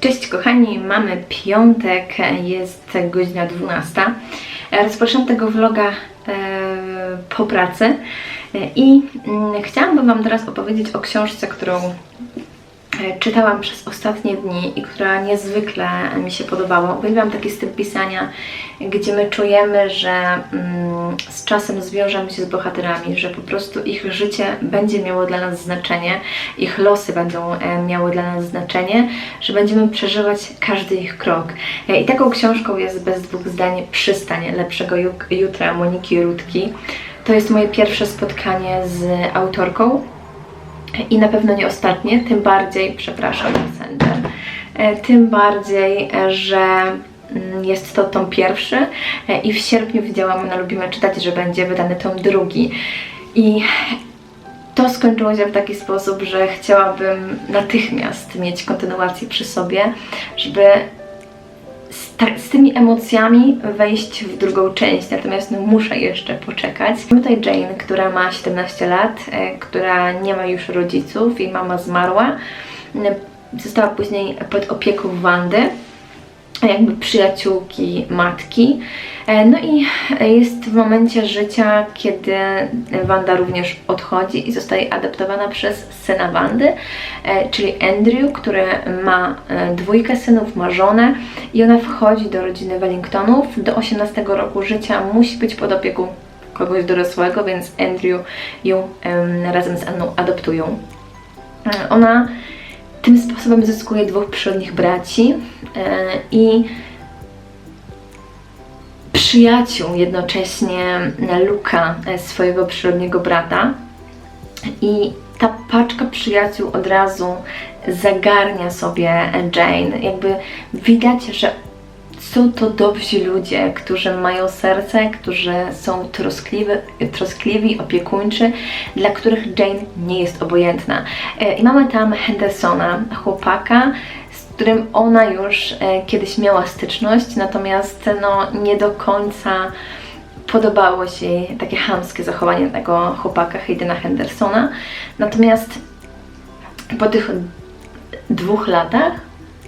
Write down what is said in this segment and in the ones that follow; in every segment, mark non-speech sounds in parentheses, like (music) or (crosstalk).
Cześć kochani, mamy piątek, jest godzina 12. Rozpoczynam tego vloga e, po pracy e, i mm, chciałabym Wam teraz opowiedzieć o książce, którą czytałam przez ostatnie dni i która niezwykle mi się podobała. Uwielbiam taki styl pisania, gdzie my czujemy, że mm, z czasem zwiążemy się z bohaterami, że po prostu ich życie będzie miało dla nas znaczenie, ich losy będą e, miały dla nas znaczenie, że będziemy przeżywać każdy ich krok. E, I taką książką jest bez dwóch zdań Przystań lepszego ju- jutra Moniki Rutki. To jest moje pierwsze spotkanie z autorką i na pewno nie ostatnie, tym bardziej, przepraszam, Sender, e, tym bardziej, że mm, jest to tom pierwszy e, i w sierpniu widziałam na Lubimy Czytać, że będzie wydany tom drugi. I to skończyło się w taki sposób, że chciałabym natychmiast mieć kontynuację przy sobie, żeby z, ta, z tymi emocjami wejść w drugą część, natomiast no, muszę jeszcze poczekać. Mamy tutaj Jane, która ma 17 lat, e, która nie ma już rodziców, jej mama zmarła. E, Została później pod opieką Wandy, jakby przyjaciółki matki. E, No i jest w momencie życia, kiedy Wanda również odchodzi i zostaje adoptowana przez syna Wandy, e, czyli Andrew, który ma e, dwójkę synów, ma żonę i ona wchodzi do rodziny Wellingtonów. Do 18 roku życia musi być pod opieką kogoś dorosłego, więc Andrew ją em, razem z Anną adoptują. Ona tym sposobem zyskuje dwóch przyrodnich braci e, i przyjaciół jednocześnie Luka, e, swojego przyrodniego brata. I ta paczka przyjaciół od razu zagarnia sobie Jane. Jakby widać, że są to dobrzy ludzie, którzy mają serce, którzy są troskliwi, troskliwi, opiekuńczy, dla których Jane nie jest obojętna. E, I mamy tam Hendersona, chłopaka, z którym ona już e, kiedyś miała styczność, natomiast no, nie do końca podobało się jej takie chamskie zachowanie tego chłopaka Haydena Hendersona. Natomiast po tych dwóch latach,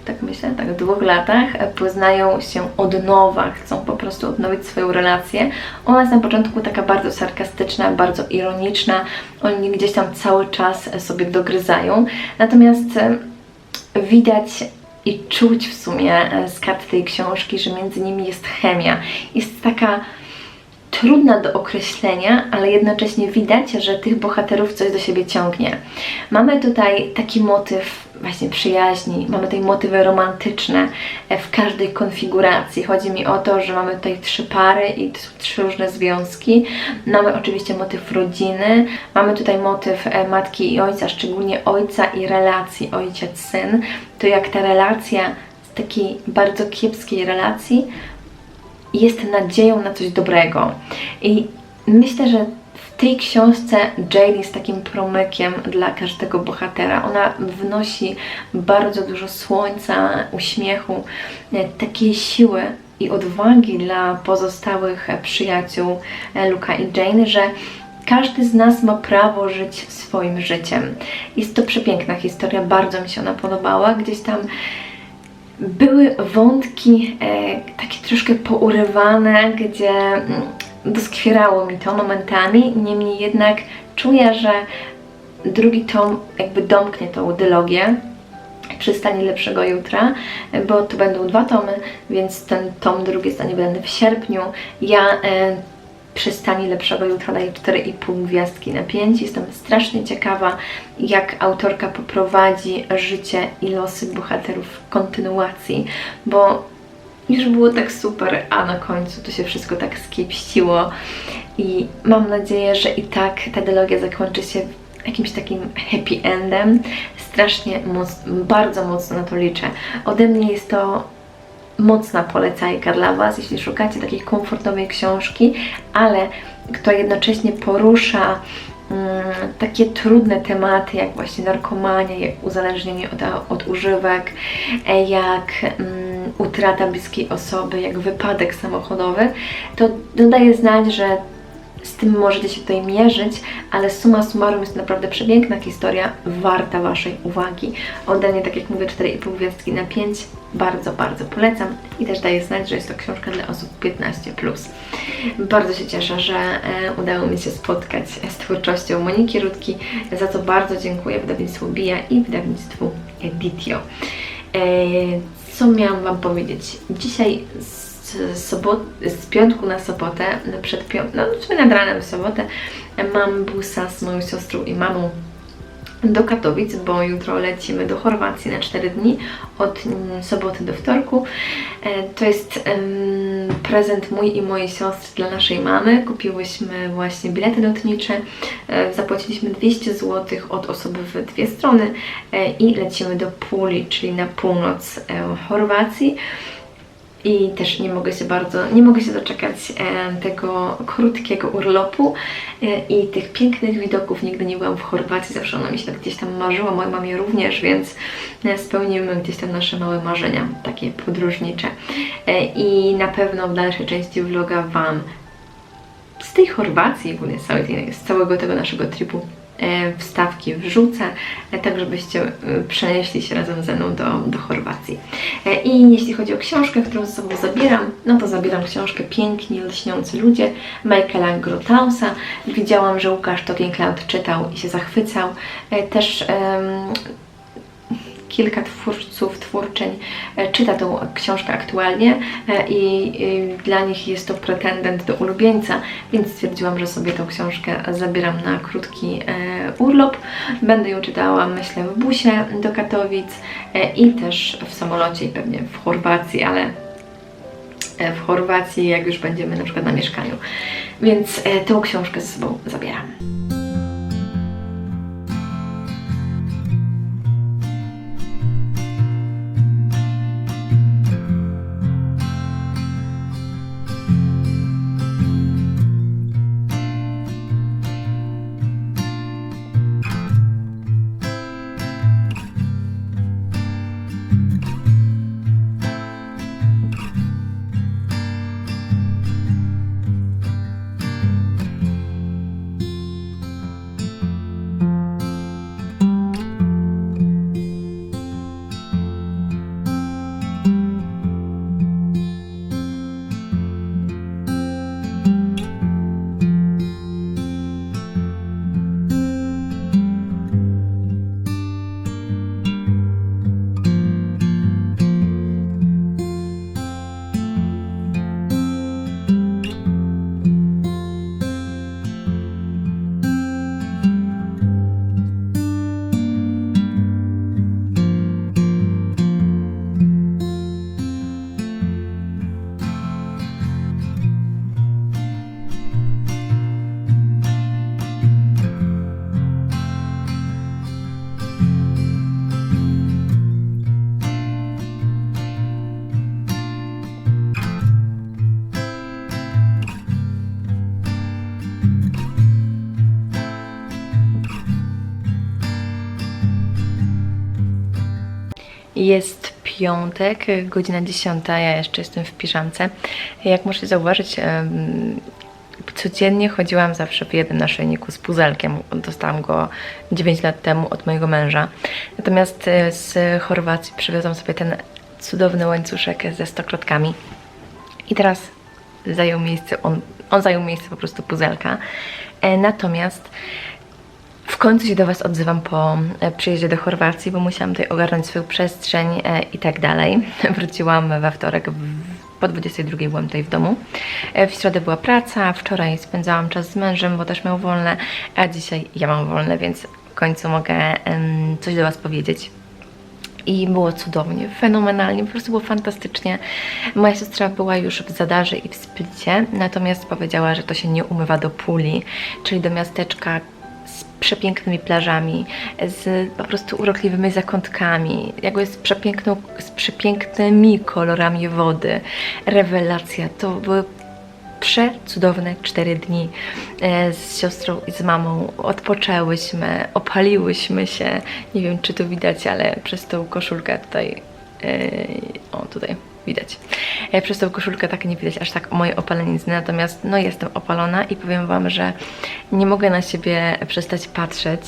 tak myślę, tak, dwóch latach e, poznają się od nowa, chcą po prostu odnowić swoją relację. Ona jest na początku taka bardzo sarkastyczna, bardzo ironiczna, oni gdzieś tam cały czas sobie dogryzają, natomiast e, widać i czuć w sumie e, z kart tej książki, że między nimi jest chemia. Jest taka trudna do określenia, ale jednocześnie widać, że tych bohaterów coś do siebie ciągnie. Mamy tutaj taki motyw właśnie przyjaźni, mamy tutaj motywy romantyczne e, w każdej konfiguracji. Chodzi mi o to, że mamy tutaj trzy pary i trzy różne związki. Mamy oczywiście motyw rodziny, mamy tutaj motyw e, matki i ojca, szczególnie ojca i relacji ojciec-syn. To jak ta relacja z takiej bardzo kiepskiej relacji jest nadzieją na coś dobrego. I myślę, że w tej książce Jane jest takim promykiem dla każdego bohatera. Ona wnosi bardzo dużo słońca, uśmiechu, e, takiej siły i odwagi dla pozostałych e, przyjaciół e, Luka i Jane, że każdy z nas ma prawo żyć swoim życiem. Jest to przepiękna historia, bardzo mi się ona podobała. Gdzieś tam były wątki e, takie troszkę pourywane, gdzie mm, doskwierało mi to momentami, niemniej jednak czuję, że drugi tom jakby domknie tą dylogię przystanie lepszego jutra, bo to będą dwa tomy, więc ten tom drugi stanie wydany w sierpniu. Ja e, przystani lepszego jutra daję 4,5 gwiazdki na 5. Jestem strasznie ciekawa, jak autorka poprowadzi życie i losy bohaterów w kontynuacji, bo już było tak super, a na końcu to się wszystko tak skiepściło i mam nadzieję, że i tak ta dylogia zakończy się jakimś takim happy endem. Strasznie moc, bardzo mocno na to liczę. Ode mnie jest to mocna polecajka dla Was, jeśli szukacie takiej komfortowej książki, ale która jednocześnie porusza mm, takie trudne tematy, jak właśnie narkomania, jak uzależnienie od, od używek, e, jak mm, utrata bliskiej osoby, jak wypadek samochodowy, to daje znać, że z tym możecie się tutaj mierzyć, ale summa summarum jest to naprawdę przepiękna historia, warta Waszej uwagi. Ode mnie, tak jak mówię, 4,5 gwiazdki na 5. Bardzo, bardzo polecam i też daję znać, że jest to książka dla osób 15+. Bardzo się cieszę, że e, udało mi się spotkać z twórczością Moniki Rudki, za co bardzo dziękuję wydawnictwu BIA i wydawnictwu Editio. E, co miałam Wam powiedzieć? Dzisiaj z, sobot, z piątku na sobotę, no przed pią- no w sumie nad ranem w sobotę, mam busa z moją siostrą i mamą do Katowic, bo jutro lecimy do Chorwacji na 4 dni, od mm, soboty do wtorku. E, To jest prezent mój i mojej siostry dla naszej mamy. Kupiłyśmy właśnie bilety lotnicze, e, zapłaciliśmy 200 zł od osoby w dwie strony e, i lecimy do Puli, czyli na północ Chorwacji. I też nie mogę się bardzo, nie mogę się doczekać e, tego krótkiego urlopu e, i tych pięknych widoków. Nigdy nie byłam w Chorwacji, zawsze ona mi się tak gdzieś tam marzyła, mojej mamie również, więc e, spełnimy gdzieś tam nasze małe marzenia, takie podróżnicze. I na pewno w dalszej części vloga Wam z tej Chorwacji, ogólnie z, całego tego naszego tripu wstawki wrzucę, e, tak żebyście e, przenieśli się razem ze mną do, do Chorwacji. E, I jeśli chodzi o książkę, którą ze sobą zabieram, no to zabieram książkę Piękni lśniący ludzie Michaela Grotausa. Widziałam, że Łukasz to Piękland czytał i się zachwycał. E, Też em, kilka twórców, twórczyń e, czyta tą książkę aktualnie e, i dla nich jest to pretendent do ulubieńca, więc stwierdziłam, że sobie tą książkę zabieram na krótki e, urlop. Będę ją czytała, myślę, w busie do Katowic i też w samolocie i pewnie w Chorwacji, ale w Chorwacji, jak już będziemy na przykład na mieszkaniu. Więc tą książkę ze sobą zabieram. Jest piątek, godzina 10, ja jeszcze jestem w piżamce. Jak możecie zauważyć, codziennie chodziłam zawsze w jednym naszyjniku z puzelkiem. Dostałam go 9 lat temu od mojego męża. Natomiast e, z Chorwacji przywiozłam sobie ten cudowny łańcuszek ze stokrotkami. I teraz zajął miejsce, on, on zajął miejsce po prostu puzelka. E, Natomiast końcu się do Was odzywam po e, przyjeździe do Chorwacji, bo musiałam tutaj ogarnąć swoją przestrzeń e, i tak dalej. (laughs) Wróciłam we wtorek, po 22 byłam tutaj w domu. E, w środę była praca, wczoraj spędzałam czas z mężem, bo też miał wolne, a dzisiaj ja mam wolne, więc w końcu mogę coś do Was powiedzieć. I było cudownie, fenomenalnie, po prostu było fantastycznie. Moja siostra była już w Zadarze i w Splicie, natomiast powiedziała, że to się nie umywa do Puli, czyli do miasteczka przepięknymi plażami, z po prostu urokliwymi zakątkami, jakby z, przepiękną, z przepięknymi kolorami wody. Rewelacja, to były przecudowne cztery dni e, z siostrą i z mamą. Odpoczęłyśmy, opaliłyśmy się. Nie wiem, czy to widać, ale przez tą koszulkę tutaj, e, o tutaj, widać. E, Przez tą koszulkę tak nie widać aż tak mojej opalenizny, natomiast no jestem opalona i powiem Wam, że nie mogę na siebie przestać patrzeć.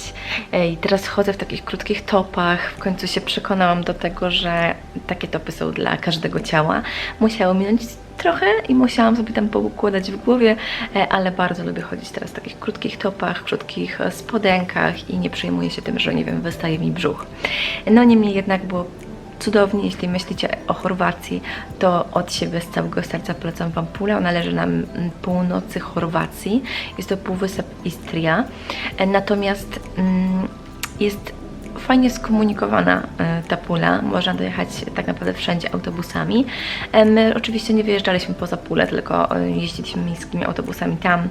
E, I teraz chodzę w takich krótkich topach. W końcu się przekonałam do tego, że takie topy są dla każdego ciała. Musiało minąć trochę i musiałam sobie tam poukładać w głowie, e, ale bardzo lubię chodzić teraz w takich krótkich topach, krótkich e, spodenkach i nie przejmuję się tym, że nie wiem, wystaje mi brzuch. No niemniej jednak było cudownie. Jeśli myślicie o Chorwacji, to od siebie z całego serca polecam Wam Pulę. Ona leży na północy Chorwacji. Jest to półwysep Istria. E, Natomiast mm, jest fajnie skomunikowana e, ta pula. Można dojechać tak naprawdę wszędzie autobusami. E, My oczywiście nie wyjeżdżaliśmy poza pulę, tylko jeździliśmy miejskimi autobusami tam.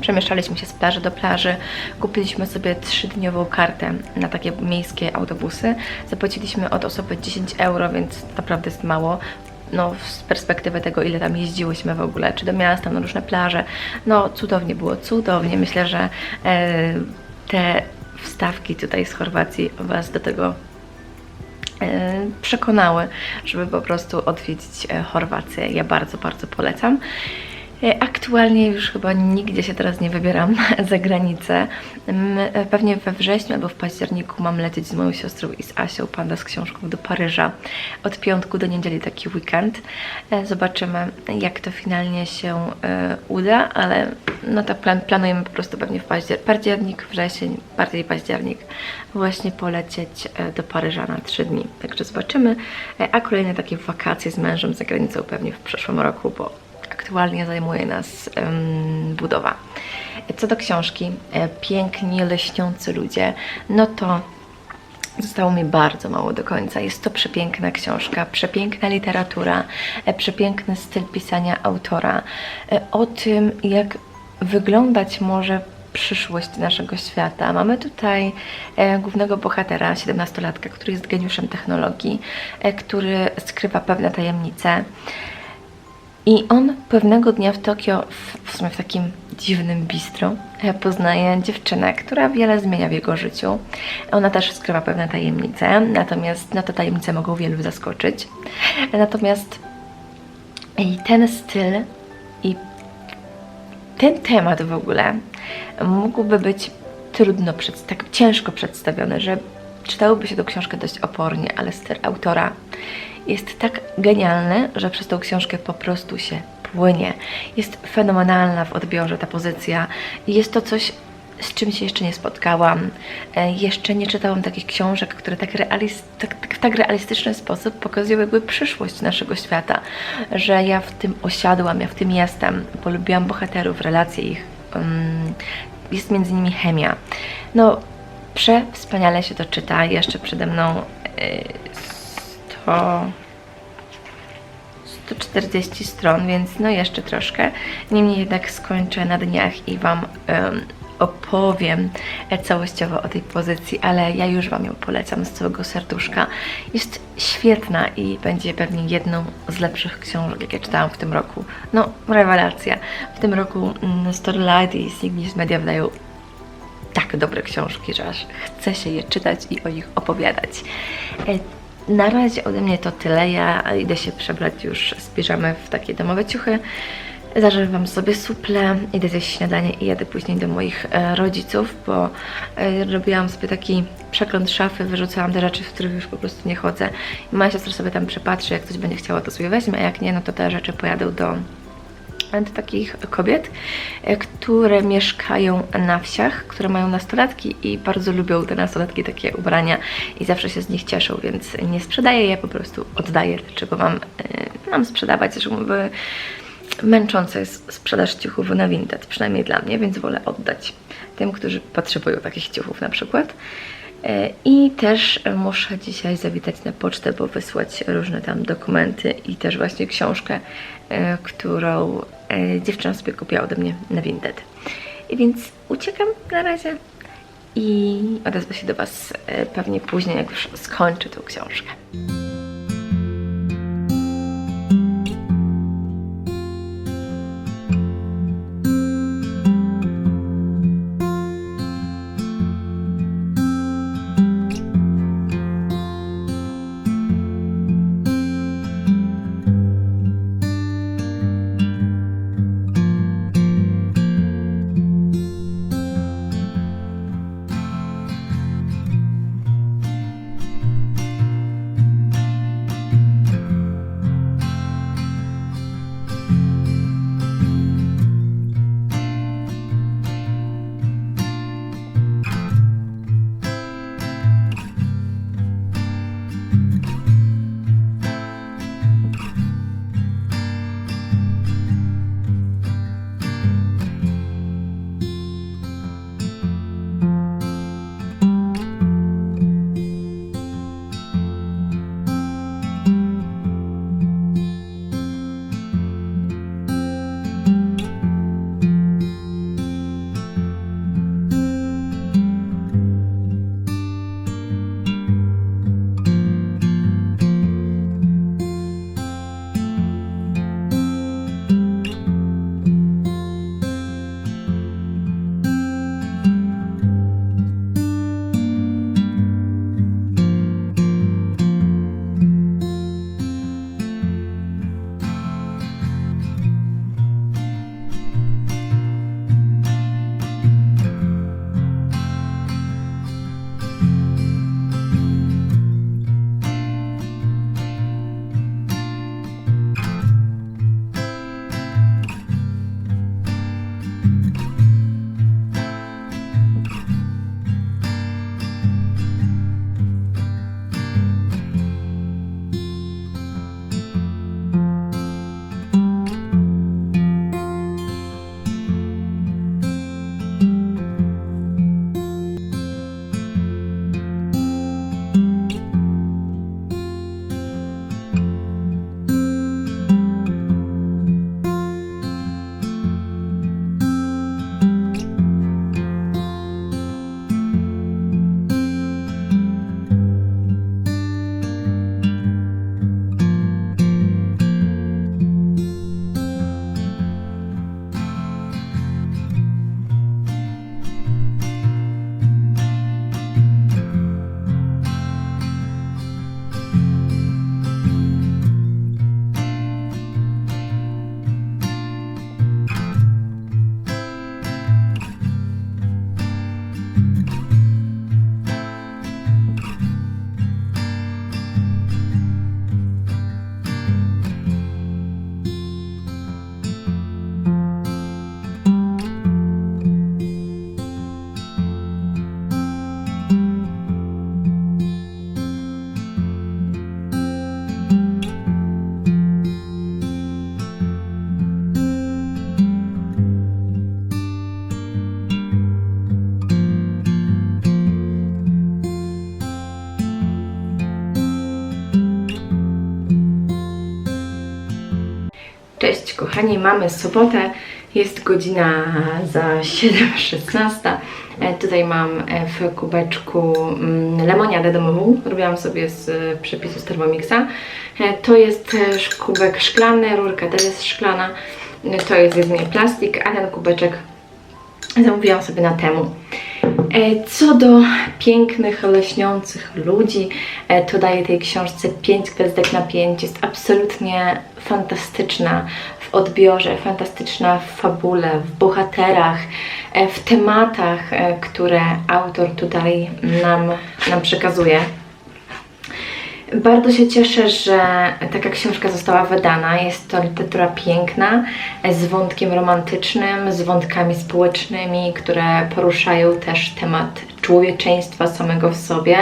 Przemieszczaliśmy się z plaży do plaży, kupiliśmy sobie trzydniową kartę na takie miejskie autobusy. Zapłaciliśmy od osoby 10 euro, więc naprawdę jest mało. No, z perspektywy tego, ile tam jeździłyśmy w ogóle, czy do miasta, na różne plaże. No, cudownie było, cudownie. Myślę, że e, te wstawki tutaj z Chorwacji Was do tego e, przekonały, żeby po prostu odwiedzić e, Chorwację. Ja bardzo, bardzo polecam. E, Aktualnie już chyba nigdzie się teraz nie wybieram (laughs) za granicę. E, Pewnie we wrześniu albo w październiku mam lecieć z moją siostrą i z Asią, Panda z książką do Paryża. Od piątku do niedzieli taki weekend. E, Zobaczymy, jak to finalnie się uda, ale no to plan, planujemy po prostu pewnie w paździer październik, wrzesień, bardziej październik, właśnie polecieć do Paryża na trzy dni. Także zobaczymy. A kolejne takie wakacje z mężem za granicą pewnie w przyszłym roku, bo aktualnie zajmuje nas budowa. Co do książki, e, pięknie leśniący ludzie, no to Zostało mi bardzo mało do końca. Jest to przepiękna książka, przepiękna literatura, e, przepiękny styl pisania autora. e, O tym, jak wyglądać może przyszłość naszego świata. Mamy tutaj głównego bohatera, 17-latka, który jest geniuszem technologii, który skrywa pewne tajemnice. I on pewnego dnia w Tokio, w, w sumie w takim dziwnym bistro, e, poznaje dziewczynę, która wiele zmienia w jego życiu. Ona też skrywa pewne tajemnice, natomiast no, te tajemnice mogą wielu zaskoczyć. Natomiast i ten styl i ten temat w ogóle mógłby być trudno, tak ciężko przedstawiony, że czytałoby się tę książkę dość opornie, ale styl autora jest tak genialny, że przez tą książkę po prostu się płynie. Jest fenomenalna w odbiorze ta pozycja jest to coś, z czym się jeszcze nie spotkałam. E, Jeszcze nie czytałam takich książek, które tak, tak, tak, w tak realistyczny sposób pokazują jakby przyszłość naszego świata, że ja w tym osiadłam, ja w tym jestem. Polubiłam bohaterów, relacje ich. Um, jest między nimi chemia. No, przewspaniale się to czyta. Jeszcze przede mną y, 100 140 stron, więc no jeszcze troszkę. Niemniej jednak skończę na dniach i Wam em, opowiem całościowo o tej pozycji, ale ja już Wam ją polecam z całego serduszka. Jest świetna i będzie pewnie jedną z lepszych książek, jakie czytałam w tym roku. No, rewelacja. W tym roku mm, Storylight i Signis Media wydają tak dobre książki, że aż chce się je czytać i o nich opowiadać. E, Na razie ode mnie to tyle. Ja idę się przebrać już z piżamy w takie domowe ciuchy. Zażywam sobie suple, idę zjeść śniadanie i jadę później do moich e, rodziców, bo e, robiłam sobie taki przegląd szafy, wyrzucałam te rzeczy, w których już po prostu nie chodzę. I moja siostra sobie tam przepatrzy, jak ktoś będzie chciała, to sobie weźmie, a jak nie, no to te rzeczy pojadą do do takich kobiet, e, które mieszkają na wsiach, które mają nastolatki i bardzo lubią te nastolatki takie ubrania i zawsze się z nich cieszą, więc nie sprzedaję je, po prostu oddaję, dlaczego mam, e, mam sprzedawać, zresztą by męcząca jest sprzedaż ciuchów na Vinted, przynajmniej dla mnie, więc wolę oddać tym, którzy potrzebują takich ciuchów na przykład. E, I też muszę dzisiaj zawitać na pocztę, bo wysłać różne tam dokumenty i też właśnie książkę, e, którą e, dziewczyna sobie kupiła ode mnie na Vinted. I więc uciekam na razie i odezwę się do Was pewnie później, jak już skończę tą książkę. Kochani, mamy sobotę, jest godzina za 7.16. E, Tutaj mam e, w kubeczku mm, lemoniadę domową, robiłam sobie z e, przepisu z Thermomixa. To jest kubek szklany, rurka też jest szklana, to jest jedynie plastik, a ten kubeczek zamówiłam sobie na temu. Co do pięknych, leśniących ludzi, to daje tej książce 5 gwiazdek na 5. Jest absolutnie fantastyczna odbiorze, fantastyczna w fabule, w bohaterach, e, w tematach, e, które autor tutaj nam, nam przekazuje. Bardzo się cieszę, że taka książka została wydana. Jest to literatura piękna, z wątkiem romantycznym, z wątkami społecznymi, które poruszają też temat człowieczeństwa samego w sobie.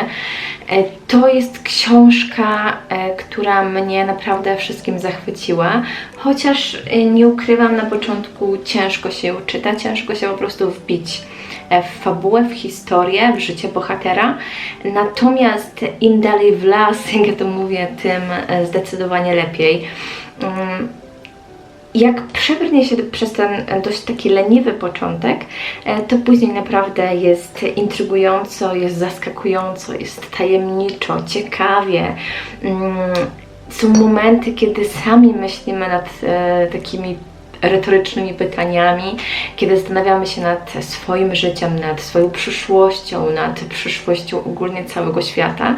E, To jest książka, e, która mnie naprawdę wszystkim zachwyciła, chociaż e, nie ukrywam, na początku ciężko się ją czyta, ciężko się po prostu wbić w fabułę, w historię, w życie bohatera. Natomiast im dalej w las, (laughs) jak ja to mówię, tym e, zdecydowanie lepiej. Mm, jak przebrnie się przez ten e, dość taki leniwy początek, e, to później naprawdę jest intrygująco, jest zaskakująco, jest tajemniczo, ciekawie. Mm, Są momenty, kiedy sami myślimy nad e, takimi retorycznymi pytaniami, kiedy zastanawiamy się nad swoim życiem, nad swoją przyszłością, nad przyszłością ogólnie całego świata.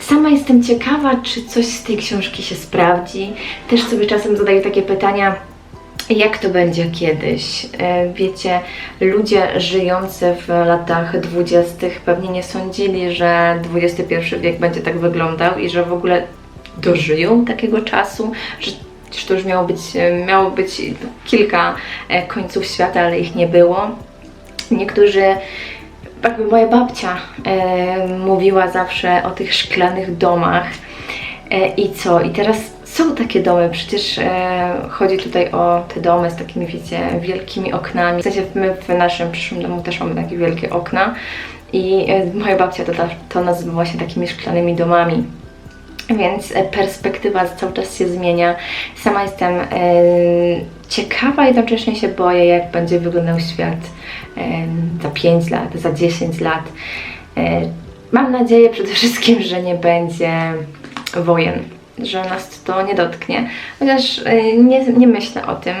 Sama jestem ciekawa, czy coś z tej książki się sprawdzi. Też sobie czasem zadaję takie pytania. Jak to będzie kiedyś? E, Wiecie, ludzie żyjący w latach dwudziestych pewnie nie sądzili, że XXI wiek będzie tak wyglądał i że w ogóle dożyją takiego czasu, że że to już miało być, miało być kilka e, końców świata, ale ich nie było. Niektórzy, jakby moja babcia e, mówiła zawsze o tych szklanych domach. E, I co? I teraz są takie domy, przecież e, chodzi tutaj o te domy z takimi, wiecie, wielkimi oknami. W sensie my w naszym przyszłym domu też mamy takie wielkie okna. I e, moja babcia to, to nazywała się takimi szklanymi domami. Więc e, perspektywa cały czas się zmienia. Sama jestem e, ciekawa, jednocześnie się boję, jak będzie wyglądał świat e, za 5 lat, za 10 lat. Mam nadzieję przede (laughs) wszystkim, że nie będzie wojen, że nas to nie dotknie, chociaż nie, nie myślę o tym.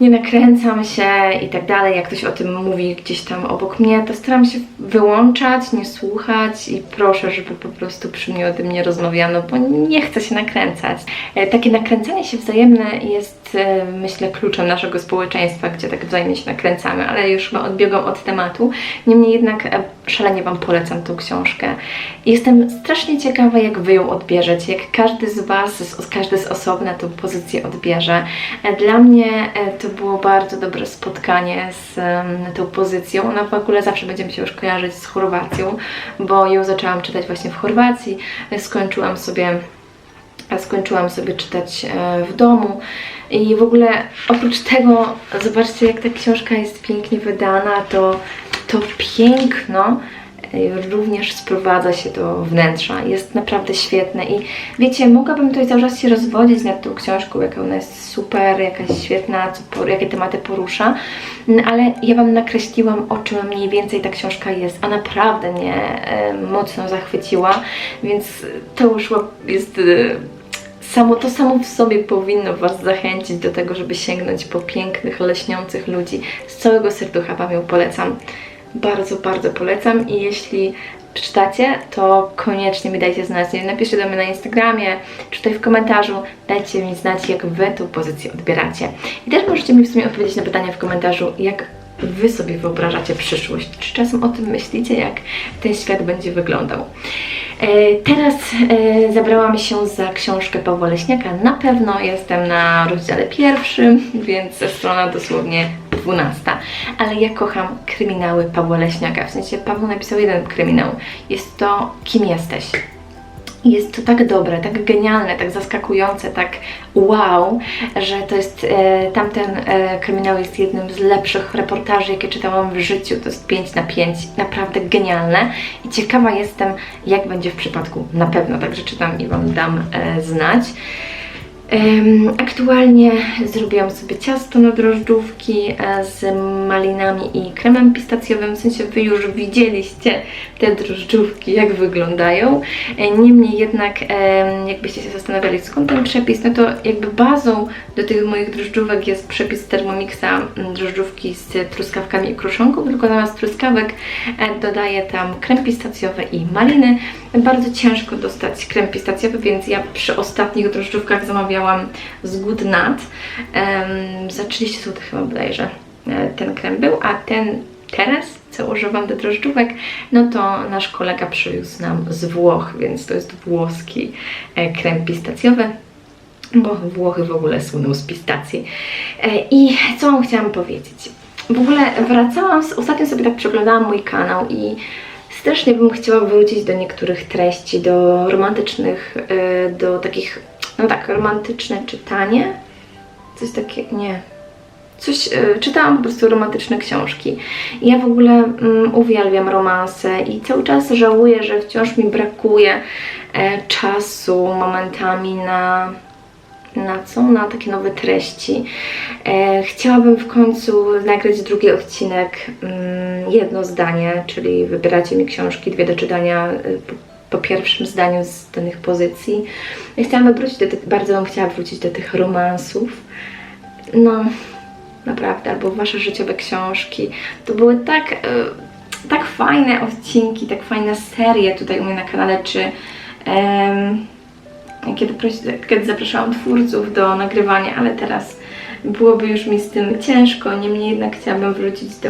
Nie nakręcam się i tak dalej, jak ktoś o tym mówi gdzieś tam obok mnie, to staram się wyłączać, nie słuchać i proszę, żeby po prostu przy mnie o tym nie rozmawiano, bo nie chcę się nakręcać. E, Takie nakręcanie się wzajemne jest, e, myślę, kluczem naszego społeczeństwa, gdzie tak wzajemnie się nakręcamy, ale już chyba odbiegam od tematu. Niemniej jednak e, szalenie Wam polecam tą książkę. Jestem strasznie ciekawa, jak Wy ją odbierzecie, jak każdy z Was, każdy z osobna tą pozycję odbierze. E, Dla mnie to było bardzo dobre spotkanie z tą pozycją. Ona w ogóle zawsze będzie mi się już kojarzyć z Chorwacją, bo ją zaczęłam czytać właśnie w Chorwacji. Skończyłam sobie skończyłam sobie czytać e, w domu. I w ogóle oprócz tego, zobaczcie jak ta książka jest pięknie wydana, to to piękno e, również sprowadza się do wnętrza. Jest naprawdę świetne i wiecie, mogłabym tutaj cały czas się rozwodzić nad tą książką, jaka ona jest super, jakaś świetna, co, jakie tematy porusza, Mm, ale ja Wam nakreśliłam, o czym mniej więcej ta książka jest, a naprawdę mnie e, mocno zachwyciła, więc to już jest... Samo to samo w sobie powinno Was zachęcić do tego, żeby sięgnąć po pięknych, leśniących ludzi. Z całego serducha Wam ją polecam. Bardzo, bardzo polecam i jeśli przeczytacie, to koniecznie mi dajcie znać. Napiszcie do mnie na Instagramie, czy tutaj w komentarzu. Dajcie mi znać, jak Wy tą pozycję odbieracie. I też możecie mi w sumie odpowiedzieć na pytanie w komentarzu, jak Wy sobie wyobrażacie przyszłość. Czy czasem o tym myślicie, jak ten świat będzie wyglądał? E, Teraz e, zabrałam się za książkę Pawła Leśniaka. Na pewno jestem na rozdziale pierwszym, (laughs) więc strona dosłownie 12. Ale ja kocham kryminały Pawła Leśniaka. W sensie Paweł napisał jeden kryminał. Jest to Kim jesteś? Jest to tak dobre, tak genialne, tak zaskakujące, tak wow, że to jest e, tamten e, kryminał jest jednym z lepszych reportaży, jakie czytałam w życiu. To jest 5 na 5, naprawdę genialne i ciekawa jestem, jak będzie w przypadku na pewno, także czytam i Wam dam e, znać. Aktualnie zrobiłam sobie ciasto na drożdżówki e, z malinami i kremem pistacjowym. W sensie Wy już widzieliście te drożdżówki, jak wyglądają. E, Niemniej jednak, jakbyście się zastanawiali skąd ten przepis, no to jakby bazą do tych moich drożdżówek jest przepis Thermomixa drożdżówki z truskawkami i kruszonką, tylko zamiast truskawek e, dodaję tam krem pistacjowy i maliny. Bardzo ciężko dostać krem pistacjowy, więc ja przy ostatnich drożdżówkach zamawiałam z Good Nut. Um, za 30 zł chyba bodajże e, ten krem był, a ten teraz, co używam do drożdżówek, no to nasz kolega przywiózł nam z Włoch, więc to jest włoski e, krem pistacjowy bo Włochy w ogóle słyną z pistacji. E, I co wam chciałam powiedzieć? W ogóle wracałam, ostatnio sobie tak przeglądałam mój kanał i strasznie bym chciała wrócić do niektórych treści, do romantycznych, do takich, no tak, romantyczne czytanie. Coś takiego, nie. Coś, e, czytałam po prostu romantyczne książki. I ja w ogóle mm, uwielbiam romanse i cały czas żałuję, że wciąż mi brakuje e, czasu momentami na na co? Na takie nowe treści. E, chciałabym w końcu nagrać drugi odcinek, mm, jedno zdanie, czyli wybieracie mi książki, dwie do czytania y, po, pierwszym zdaniu z danych pozycji. Chciałam wrócić do tych, bardzo bym chciała wrócić do tych romansów. No, naprawdę, albo wasze życiowe książki. To były tak, e, tak fajne odcinki, tak fajne serie tutaj u mnie na kanale, czy em, kiedy, kiedy zapraszałam twórców do nagrywania, ale teraz byłoby już mi z tym ciężko. Niemniej jednak chciałabym wrócić do,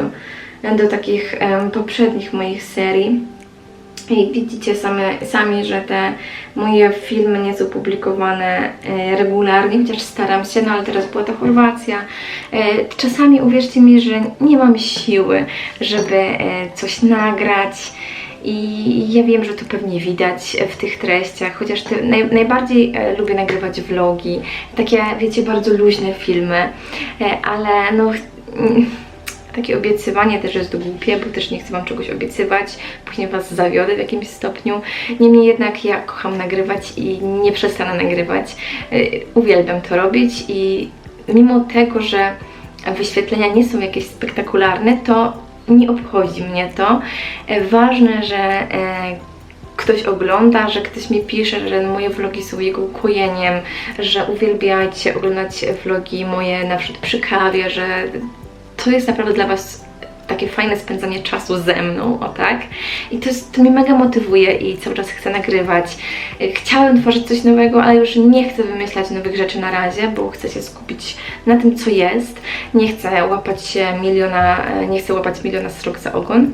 do takich poprzednich moich serii. I widzicie same, sami, że te moje filmy nie są publikowane e, regularnie, chociaż staram się, no ale teraz była to Chorwacja. E, czasami uwierzcie mi, że nie mam siły, żeby e, coś nagrać. I ja wiem, że to pewnie widać w tych treściach, chociaż ty, naj, najbardziej lubię nagrywać vlogi, takie, wiecie, bardzo luźne filmy, ale no. Takie obiecywanie też jest głupie, bo też nie chcę Wam czegoś obiecywać, później Was zawiodę w jakimś stopniu. Niemniej jednak ja kocham nagrywać i nie przestanę nagrywać. Y, Uwielbiam to robić i mimo tego, że wyświetlenia nie są jakieś spektakularne, to nie obchodzi mnie to. E, Ważne, że e, ktoś ogląda, że ktoś mi pisze, że moje vlogi są jego ukojeniem, że uwielbiacie oglądać vlogi moje na przykład przy kawie, że to jest naprawdę dla Was takie fajne spędzanie czasu ze mną, o tak. I to, jest, to mnie mega motywuje i cały czas chcę nagrywać. Chciałem tworzyć coś nowego, ale już nie chcę wymyślać nowych rzeczy na razie, bo chcę się skupić na tym, co jest. Nie chcę łapać się miliona, nie chcę łapać miliona srok za ogon.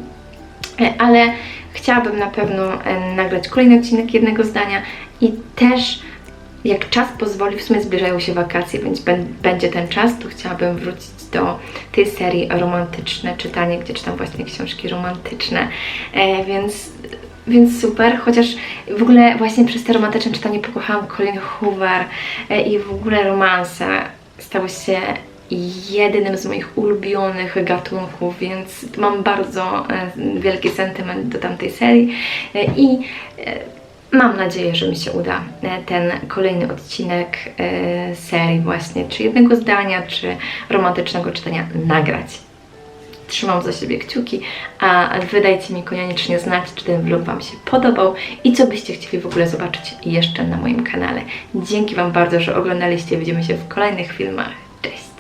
Ale chciałabym na pewno nagrać kolejny odcinek jednego zdania i też jak czas pozwoli, w sumie zbliżają się wakacje, więc bę- będzie ten czas, to chciałabym wrócić do tej serii romantyczne czytanie, gdzie czytam właśnie książki romantyczne, e, więc, więc super, chociaż w ogóle właśnie przez te romantyczne czytanie pokochałam Colin Hoover e, i w ogóle romanse stały się jedynym z moich ulubionych gatunków, więc mam bardzo e, wielki sentyment do tamtej serii. I Mam nadzieję, że mi się uda e, ten kolejny odcinek e, serii właśnie, czy jednego zdania, czy romantycznego czytania nagrać. Trzymam za siebie kciuki, a Wy dajcie mi koniecznie znać, czy ten vlog Wam się podobał i co byście chcieli w ogóle zobaczyć jeszcze na moim kanale. Dzięki Wam bardzo, że oglądaliście. Widzimy się w kolejnych filmach. Cześć!